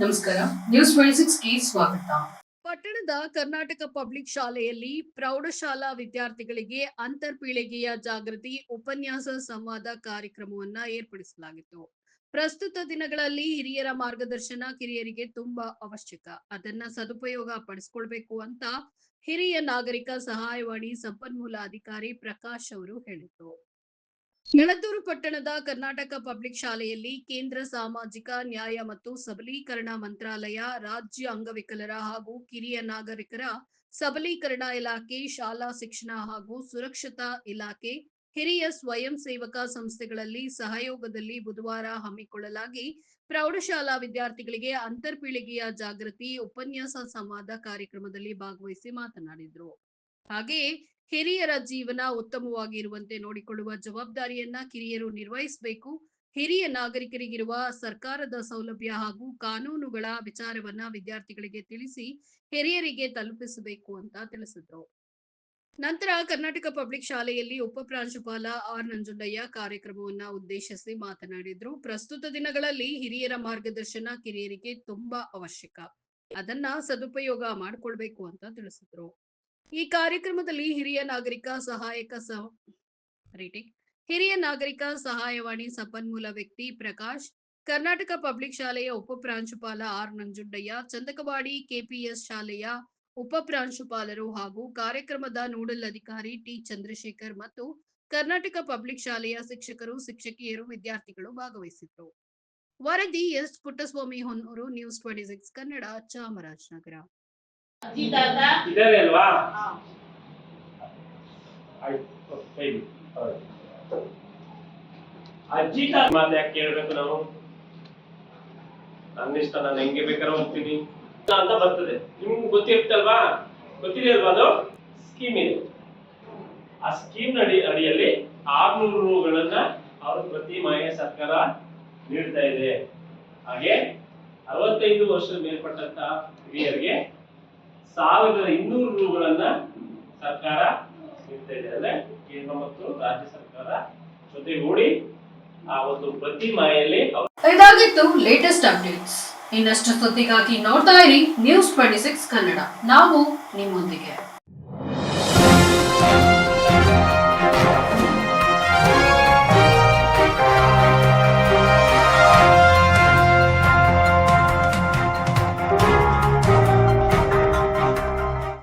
ನಮಸ್ಕಾರ. ನ್ಯೂಸ್ ಸ್ವಾಗತ. ಪಟ್ಟಣದ ಕರ್ನಾಟಕ ಪಬ್ಲಿಕ್ ಶಾಲೆಯಲ್ಲಿ ಪ್ರೌಢಶಾಲಾ ವಿದ್ಯಾರ್ಥಿಗಳಿಗೆ ಅಂತರ್ಪೀಳಿಗೆಯ ಜಾಗೃತಿ ಉಪನ್ಯಾಸ ಸಂವಾದ ಕಾರ್ಯಕ್ರಮವನ್ನ ಏರ್ಪಡಿಸಲಾಗಿತ್ತು. ಪ್ರಸ್ತುತ ದಿನಗಳಲ್ಲಿ ಹಿರಿಯರ ಮಾರ್ಗದರ್ಶನ ಕಿರಿಯರಿಗೆ ತುಂಬಾ ಅವಶ್ಯಕ. ಅದನ್ನ ಸದುಪಯೋಗ ಪಡಿಸ್ಕೊಳ್ಬೇಕು ಅಂತ ಹಿರಿಯ ನಾಗರಿಕ ಸಹಾಯವಾಣಿ ಸಂಪನ್ಮೂಲ ಅಧಿಕಾರಿ ಪ್ರಕಾಶ್ ಅವರು ಹೇಳಿದ್ರು. ಯಳಂದೂರು ಪಟ್ಟಣದ ಕರ್ನಾಟಕ ಪಬ್ಲಿಕ್ ಶಾಲೆಯಲ್ಲಿ ಕೇಂದ್ರ ಸಾಮಾಜಿಕ ನ್ಯಾಯ ಮತ್ತು ಸಬಲೀಕರಣ ಮಂತ್ರಾಲಯ ರಾಜ್ಯ ಅಂಗವಿಕಲರ ಹಾಗೂ ಕಿರಿಯ ನಾಗರಿಕರ ಸಬಲೀಕರಣ ಇಲಾಖೆ, ಶಾಲಾ ಶಿಕ್ಷಣ ಹಾಗೂ ಸುರಕ್ಷತಾ ಇಲಾಖೆ, ಹಿರಿಯ ಸ್ವಯಂ ಸೇವಕ ಸಂಸ್ಥೆಗಳಲ್ಲಿ ಸಹಯೋಗದಲ್ಲಿ ಬುಧವಾರ ಹಮ್ಮಿಕೊಳ್ಳಲಾಗಿ ಪ್ರೌಢಶಾಲಾ ವಿದ್ಯಾರ್ಥಿಗಳಿಗೆ ಅಂತರ್ಪೀಳಿಗೆಯ ಜಾಗೃತಿ, ಉಪನ್ಯಾಸ, ಸಂವಾದ ಕಾರ್ಯಕ್ರಮದಲ್ಲಿ ಭಾಗವಹಿಸಿ ಮಾತನಾಡಿದರು. ಹಾಗೆಯೇ ಹಿರಿಯರ ಜೀವನ ಉತ್ತಮವಾಗಿರುವಂತೆ ನೋಡಿಕೊಳ್ಳುವ ಜವಾಬ್ದಾರಿಯನ್ನ ಕಿರಿಯರು ನಿರ್ವಹಿಸಬೇಕು. ಹಿರಿಯ ನಾಗರಿಕರಿಗಿರುವ ಸರ್ಕಾರದ ಸೌಲಭ್ಯ ಹಾಗೂ ಕಾನೂನುಗಳ ವಿಚಾರವನ್ನ ವಿದ್ಯಾರ್ಥಿಗಳಿಗೆ ತಿಳಿಸಿ ಹಿರಿಯರಿಗೆ ತಲುಪಿಸಬೇಕು ಅಂತ ತಿಳಿಸಿದ್ರು. ನಂತರ ಕರ್ನಾಟಕ ಪಬ್ಲಿಕ್ ಶಾಲೆಯಲ್ಲಿ ಉಪ ಪ್ರಾಂಶುಪಾಲ ಆರ್ ನಂಜುಂಡಯ್ಯ ಕಾರ್ಯಕ್ರಮವನ್ನ ಉದ್ದೇಶಿಸಿ ಮಾತನಾಡಿದ್ರು. ಪ್ರಸ್ತುತ ದಿನಗಳಲ್ಲಿ ಹಿರಿಯರ ಮಾರ್ಗದರ್ಶನ ಕಿರಿಯರಿಗೆ ತುಂಬಾ ಅವಶ್ಯಕ. ಅದನ್ನ ಸದುಪಯೋಗ ಮಾಡಿಕೊಳ್ಬೇಕು ಅಂತ ತಿಳಿಸಿದ್ರು. ಈ ಕಾರ್ಯಕ್ರಮದಲ್ಲಿ ಹಿರಿಯ ನಾಗರಿಕ ಸಹಾಯಕ ಹಿರಿಯ ನಾಗರಿಕ ಸಹಾಯವಾಣಿ ಸಂಪನ್ಮೂಲ ವ್ಯಕ್ತಿ ಪ್ರಕಾಶ್, ಕರ್ನಾಟಕ ಪಬ್ಲಿಕ್ ಶಾಲೆಯ ಉಪ ಪ್ರಾಂಶುಪಾಲ ಆರ್ ನಂಜುಂಡಯ್ಯ, ಚಂದಕವಾಡಿ ಕೆಪಿಎಸ್ ಶಾಲೆಯ ಉಪ ಪ್ರಾಂಶುಪಾಲರು ಹಾಗೂ ಕಾರ್ಯಕ್ರಮದ ನೋಡಲ್ ಅಧಿಕಾರಿ ಟಿ ಚಂದ್ರಶೇಖರ್ ಮತ್ತು ಕರ್ನಾಟಕ ಪಬ್ಲಿಕ್ ಶಾಲೆಯ ಶಿಕ್ಷಕರು, ಶಿಕ್ಷಕಿಯರು, ವಿದ್ಯಾರ್ಥಿಗಳು ಭಾಗವಹಿಸಿದ್ದರು. ವರದಿ S Puttaswamy Honnur, news twenty six Kannada Chamarajanagar. ಅಜ್ಜಿ ತಾತ ಇದಾರೆ ಅಲ್ವಾ. ಅಜ್ಜಿ ತಾತ ಮಾತು ಯಾಕೆ ಕೇಳ್ಬೇಕು ನಾವು? ನನ್ನ ಇಷ್ಟ ನಾನು ಹೆಂಗೆ ಬೇಕಾದ್ರೆ ಹೋಗ್ತೀನಿ. ಅಂತ ಬರ್ತದೆ. ನಿಮ್ಗೆ ಗೊತ್ತಿರುತ್ತಲ್ವಾ ಗೊತ್ತಿದೆ ಅಲ್ವಾ ಅದು? ಸ್ಕೀಮ್ ಇದೆ. ಆ ಸ್ಕೀಮ್ ಅಡಿ ಅಡಿಯಲ್ಲಿ ಆರ್ನೂರು ರೂಗಳನ್ನ ಅವರು ಪ್ರತಿ ಮಾಯ ಸರ್ಕಾರ ನೀಡ್ತಾ ಇದೆ. ಹಾಗೆ ಅರವತ್ತೈದು ವರ್ಷ ಮೇಲ್ಪಟ್ಟಂತಹ ಹಿರಿಯರಿಗೆ ಸಾವಿರದ ಇನ್ನೂರು ರೂಗಳನ್ನ ಸರ್ಕಾರ ನೀಡ್ತಾ ಇದೆ, ಅಂದ್ರೆ ಕೇಂದ್ರ ಮತ್ತು ರಾಜ್ಯ ಸರ್ಕಾರ ಜೊತೆಗೂಡಿ ಆ ಒಂದು ಪ್ರತಿ ಅವ್ರು ಇದಾಗಿತ್ತು ಲೇಟೆಸ್ಟ್ ಅಪ್ಡೇಟ್ಸ್ ಇನ್ನಷ್ಟು ಸುದ್ದಿಗಾಗಿ ನೋಡ್ತಾ ಇರಿ ನ್ಯೂಸ್ ಟ್ವೆಂಟಿ ಸಿಕ್ಸ್ ಕನ್ನಡ. ನಾವು ನಿಮ್ಮೊಂದಿಗೆ.